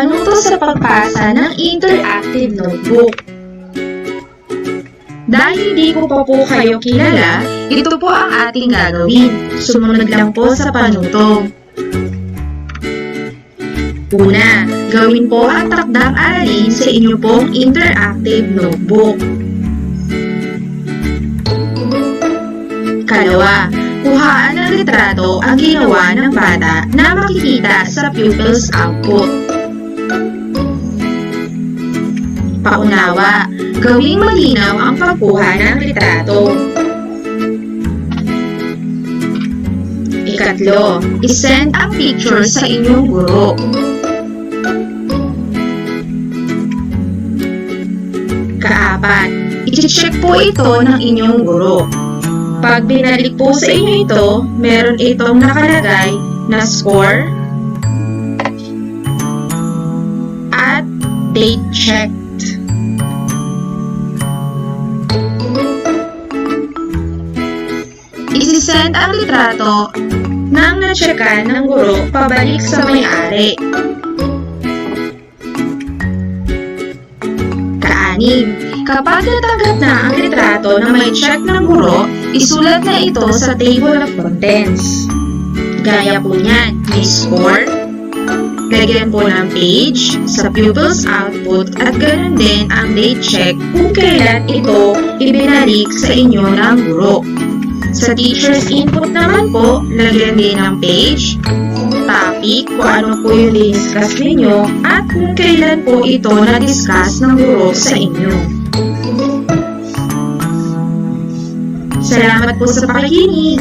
panuto sa pagpasa ng interactive notebook. Dahil hindi ko pa po kayo kilala, ito po ang ating gagawin. Sumunod lang po sa panuto. Una, gawin po ang takdang aralin sa inyo pong interactive notebook. Kalawa, kuhaan ng litrato ang ginawa ng bata na makikita sa pupil's output. Paunawa, gawing malinaw ang pagkuha ng litrato. Ikatlo, isend ang picture sa inyong guro. Kaapat, i-check po ito ng inyong guro. Pag binalik po sa inyo ito, meron itong nakalagay na score at date checked. Isisend ang litrato ng natsekan ng guro pabalik sa may-ari. Kaanim, kapag natanggap na ang litrato na may check ng guro, isulat na ito sa table of contents. Gaya po niyan, may score, lagyan po ng page sa pupil's output at ganoon din ang date check kung kailan ito ibinalik sa inyo ng guro. Sa teacher's input naman po, lagyan din ng page, topic, kung ano po yung discuss ninyo, at kung kailan po ito na-discuss ng guro sa inyo. Salamat po sa pakikinig!